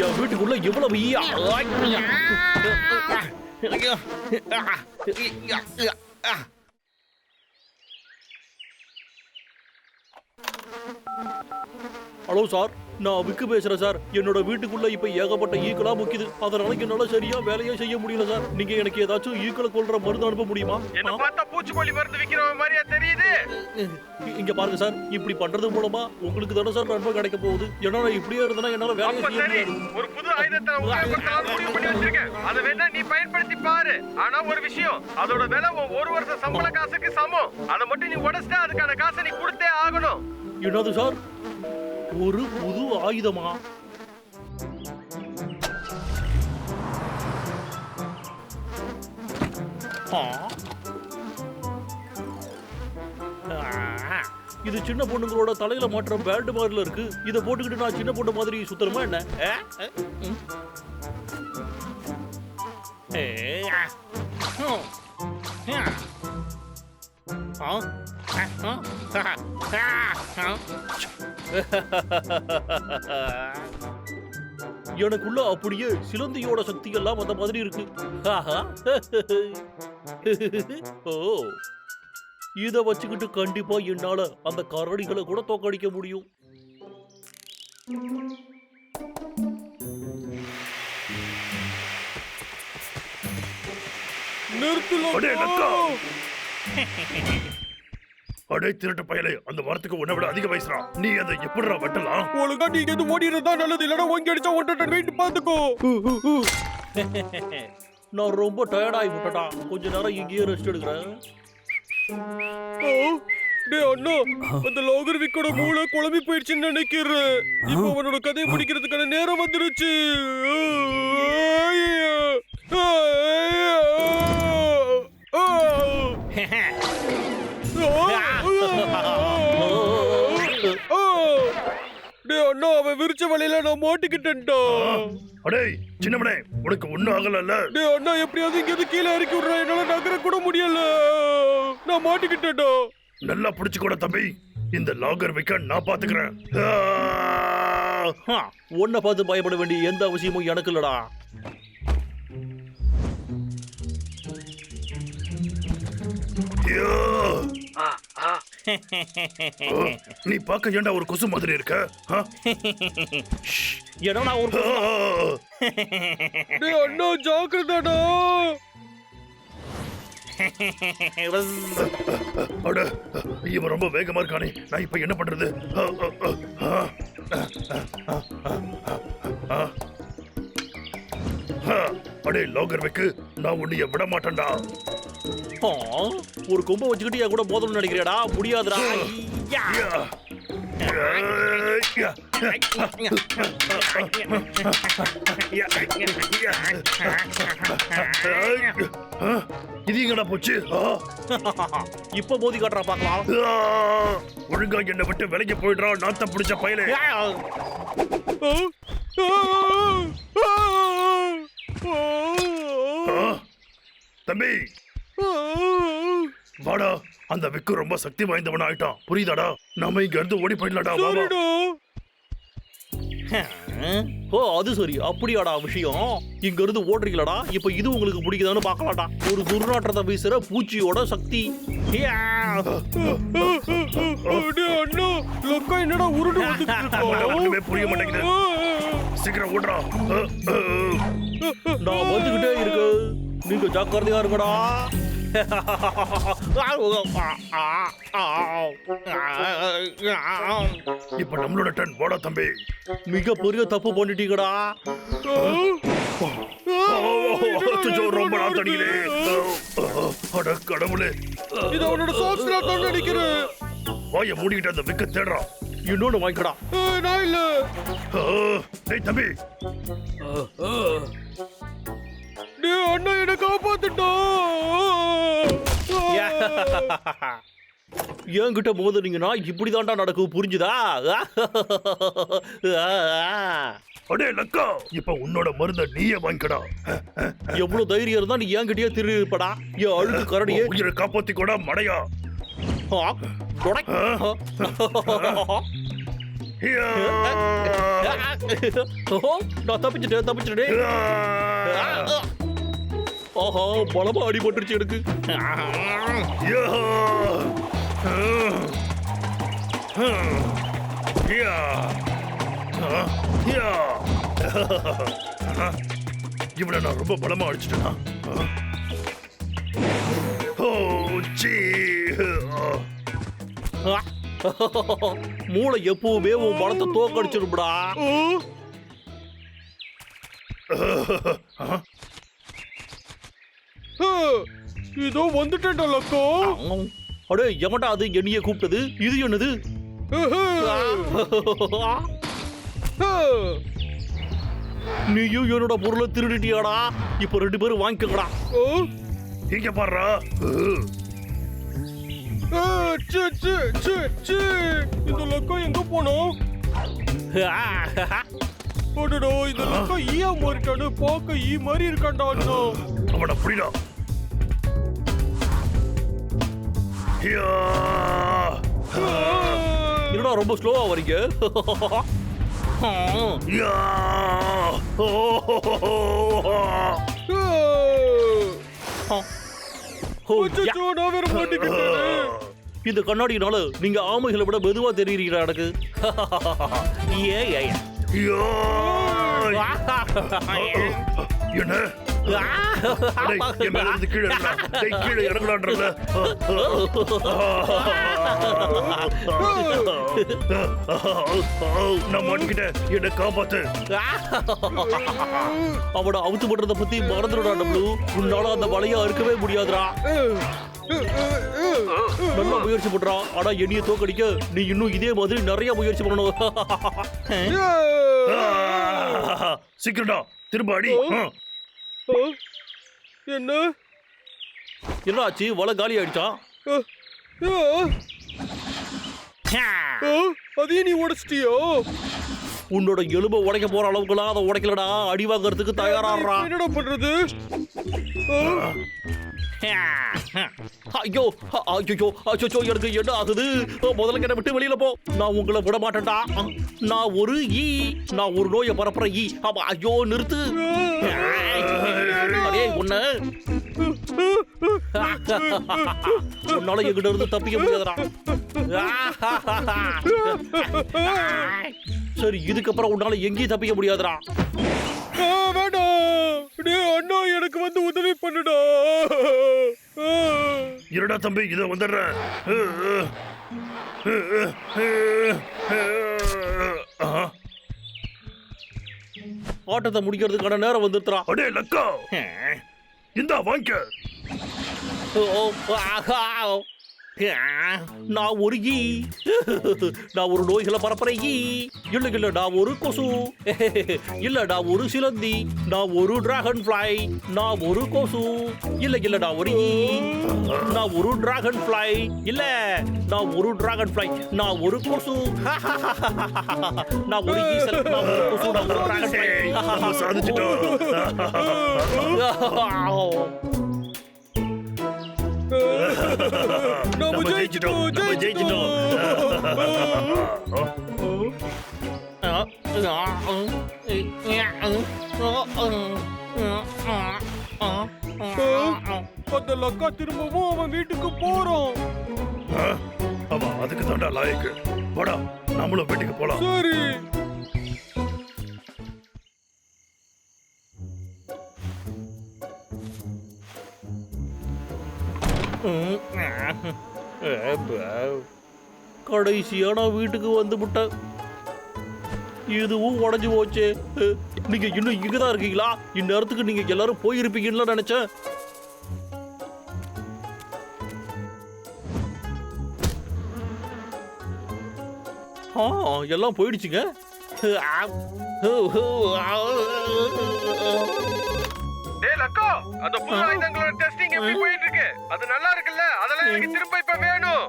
என் வீட்டுக்குள்ள இவ்வளவு ஈயா hello sir நான் விக்கு பேசுறேன் சார். என்னோட வீட்டுக்குள்ள இப்ப ஏகப்பட்ட ஈக்களா முக்கிது. அதனால என்னால சரியா வேலையே செய்ய முடியல சார். நீங்க எனக்கு ஏதாச்சும் ஈக்களை கொல்ற மருந்து அனுப்ப முடியுமா? என்ன? பார்த்தா பூச்சிக்கொல்லி மருந்து விக்கிறவன் மாதிரியா தெரியுது? இங்க பாருங்க சார் இப்படி பண்றது மூலமா உங்களுக்கு தானே சார் நன்மை கிடைக்க போகுது. நான் இப்படியே இருந்தேன்னா என்னால அப்ப செய்ய ஒரு புது ஆயுதத்தை முடிவு பண்ணி வச்சிருக்கேன். அதை வேணா நீ பயன்படுத்தி பாரு. ஆனா ஒரு விஷயம் அதோட விலை ஒரு வருஷம் சம்பள காசுக்கு சமம். அதை மட்டும் நீ உடைச்சிட்டா அதுக்கான காசை நீ கொடுத்தே ஆகணும். என்னது சார்? ஒரு புது ஆயுதமா? ஆ. இது சின்ன பொண்ணுங்களோட தலையில மாற்ற பேண்ட் மாதிரில இருக்கு. இதை போட்டுக்கிட்டு நான் சின்ன பொண்ணு மாதிரி சுத்தணுமா என்ன? ஏ, எனக்குள்ள அப்படியே சிலந்தியோட சக்தி எல்லாம் அந்த மாதிரி இருக்கு. ஓ. இத வச்சுக்கிட்டு கண்டிப்பா என்னால அந்த கரடிகளை கூட தோக்கடிக்க முடியும். அடே திருட்டு பயலே அந்த மரத்துக்கு உன்னை விட அதிக வயசுடா. நீ அதை எப்படிடா வெட்டலாம்? ஒழுங்கா நீங்க எது ஓடிடுறதா நல்லது இல்லனா ஓங்கி அடிச்சா ஒன்றரை வெயிட் பாத்துக்கோ நான் ரொம்ப டயர்டாகி விட்டடா கொஞ்ச நேரம் இங்கேயே ரெஸ்ட் எடுக்கிறேன். டே அண்ணா அந்த லோகர் விக்கோட மூளை குழம்பி போயிடுச்சுன்னு நினைக்கிறேன் இப்போ அவனோட கதையை முடிக்கிறதுக்கான நேரம் வந்துருச்சு டே அண்ணா அவன் விரிச்ச வலையில நான் மாட்டிக்கிட்டேன்டா அடே சின்னவனே உனக்கு ஒண்ணும் ஆகலல்ல டே அண்ணா எப்படியாவது இங்க இருந்து கீழே இறக்கி விடுறா என்னால நகர நான் மாட்டிக்கிட்டேன்டா நல்லா புடிச்சுக்கோட தம்பி. இந்த லாகர் வைக்க நான் பாத்துக்கிறேன். உன்னை பார்த்து பயப்பட வேண்டிய எந்த அவசியமும் எனக்கு இல்லடா. நீ பார்க்க ஏன்டா ஒரு கொசு மாதிரி இருக்க? ஏன்னா நான் ஒரு அண்ணா ஜாக்கிரதாடா. அட இவன் ரொம்ப வேகமா இருக்கானே. நான் இப்ப என்ன பண்றது? அடே லாகர் வைக்கு. நான் உன்னைய விட மாட்டேன்டா ஒரு கொம்பை வச்சுக்கிட்டு என் கூட மோதணும்னு நினைக்கிறியாடா? முடியாதுடா. இது எங்கடா போச்சு இப்ப மோதி காட்டுறா பார்க்கலாம் ஆ, ஒழுங்கா என்னை விட்டு விலைக்கு போயிடுறா நாத்தம் பிடிச்ச பயலே தம்பி வாடா அந்த விக்கு ரொம்ப சக்தி வாய்ந்தவன் ஆயிட்டான் புரியுதாடா நாம இங்க இருந்து ஓடி போயிடலாடா ஓ அது சரி. அப்படியாடா விஷயம். இங்க இருந்து ஓடுறீங்களாடா. இப்ப இது உங்களுக்கு பிடிக்குதான்னு பார்க்கலாம்டா. ஒரு துர்நாற்றத்தை வீசுற பூச்சியோட சக்தி. என்னடா உருண்டு ஒண்ணுமே புரிய மாட்டேங்குது. சீக்கிரம் ஓடுறா. நான் வந்துகிட்டே இருக்கு நீங்க ஜாக்கிரதையா இருங்கடா. இப்ப நம்மளோட டன் போடா தம்பி. மிக பெரிய தப்பு பண்ணிட்டீங்கடா. ரொம்ப நாள் தடிக்குதே அட கடவுளே. இது அவனோட சாக்ஸ் தான் நினைக்கிறேன். வாய மூடிக்கிட்டு அந்த விக்க தேடுறான் இன்னொன்னு வாங்கிக்கடா. நான் இல்ல. டேய் தம்பி. டே அண்ணா என்ன காப்பாத்துட்டா என்கிட்ட மோதுனீங்கன்னா இப்படிதான்டா நடக்கும் புரிஞ்சுதா அடே லக்கா இப்ப உன்னோட மருந்த நீயே வாங்கிக்கடா எவ்வளவு தைரியம் இருந்தா நீ என்கிட்டயே திரு இருப்படா என் அழுக்கு கரடியே உயிரை மடையா. ஆ. ஹியா. ஓஹோ, நான் தப்பிச்சிட்டேன் தப்பிச்சிட்டேன். ஆஹா பலமா அடிபட்டுருச்சு எனக்கு. இவனை நான் ரொம்ப பலமா அடிச்சிட்டேனா. மூளை எப்பவுமே உன் பலத்தை தோக்கடிச்சிருப்படா இதோ வந்துட்டேன்டா லக்கோ. அடே எவன்டா அது? என்னையே கூப்பிட்டது? இது என்னது? நீயும் என்னோட பொருளை திருடிட்டியாடா? இப்போ ரெண்டு பேரும் வாங்கிக்கங்கடா. ஆ, இங்க ச்சே. இந்த லக்கோ எங்க போனோம் அடடோ இந்த லக்கோ ஈயா மாறிட்டானு பார்க்க ஈ மாதிரி இருக்கான்டா இன்னும் அவனை புரியல என்னடா ரொம்ப ஸ்லோவா வரீங்க மாட்டிக்கிட்டேனே. இந்த கண்ணாடினால நீங்க ஆமைகளை விட மெதுவா தெரியுறீங்களா எனக்கு ஏ. என்ன என்ன காப்பாத்து. அவனை அவுத்து பண்றத பத்தி மறந்துடுடா டபுளு. உன்னால அந்த வலைய அறுக்கவே முடியாதுடா. நல்லா முயற்சி பண்றா. ஆனா என்னைய தோக்கடிக்க நீ இன்னும் இதே மாதிரி நிறைய முயற்சி பண்ணணும். சீக்கிரம்டா. திரும்ப அடி. என்ன என்ன? ஆச்சு வலை காலி ஆயிடுச்சா? அதையும் நீ உடைச்சிட்டியோ? உன்னோட எலும்பை உடைக்க போற அளவுக்குலாம் அதை உடைக்கலடா. அடி வாங்குறதுக்கு தயாராடுறா என்னடா பண்றது? ஐயோ ஐயோ அச்சோ எனக்கு என்ன ஆகுது? முதல்ல கிட்ட விட்டு வெளியில போ. நான் உங்களை விட மாட்டேன்டா. நான் ஒரு ஈ. நான் ஒரு நோயை பரப்புற ஈ. அப்ப ஐயோ நிறுத்து. அடே உன்ன? உன்னால எங்கிட்ட இருந்து தப்பிக்க முடியாதுடா. சரி இதுக்கப்புறம் உன்னால எங்கேயும் தப்பிக்க முடியாதுடா. அண்ணா எனக்கு வந்து உதவி பண்ணுடா. இருடா தம்பி இதை வந்துடுறேன் ஆஹா. ஆட்டத்தை முடிக்கிறதுக்கான நேரம் வந்துருத்துறா. அடே லக்கா. இந்தா வாங்கிக்க ஓ, ஆஹா. நான் ஒரு ஈ நான் ஒரு நோய்களை பரப்புற ஈ இல்ல இல்ல நான் ஒரு கொசு இல்ல நான் ஒரு சிலந்தி நான் ஒரு டிராகன் ஃப்ளை நான் ஒரு கொசு இல்ல இல்ல நான் ஒரு ஈ நான் ஒரு டிராகன் ஃப்ளை இல்ல நான் ஒரு டிராகன் ஃப்ளை நான் ஒரு கொசு நான் ஒரு ஈசல் நான் ஒரு கொசு நான் ஒரு டிராகன் ஃப்ளை சாதிச்சிட்டோம் நம்ம ஜெயிச்சிட்டோம் ஜெயிச்சிட்டோம், நம்ம ஜெயிச்சிட்டோம். அந்த லக்கா திரும்பவும் அவன் வீட்டுக்கு போறோம்? ஆமா அதுக்கு தாண்டா லாயக்கு. வாடா நம்மளும் வீட்டுக்கு போலாம். சரி. கடைசியா நான் வீட்டுக்கு வந்து விட்டேன் இதுவும் உடஞ்சு போச்சு. அஹ், நீங்க இன்னும் இங்கதான் இருக்கீங்களா? இந்நேரத்துக்கு நீங்க எல்லாரும் போயிருப்பீங்கன்னு நினைச்சேன். ஆ எல்லாம் போயிடுச்சுங்க. டேய் லக்கோ அந்த புது ஆயுதங்களோட டெஸ்டிங் எப்படி இருக்கு. அது நல்லா இருக்குல்ல? அதெல்லாம் எனக்கு திரும்ப இப்ப வேணும்.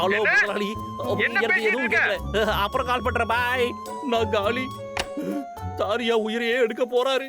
ஹலோ? முதலாளி. என்ன எனக்கு எதுவும்? கேட்கல. அப்புறம் கால் பண்றேன். பாய் நான் காலி. தாரியா உயிரையே எடுக்க போறாரு.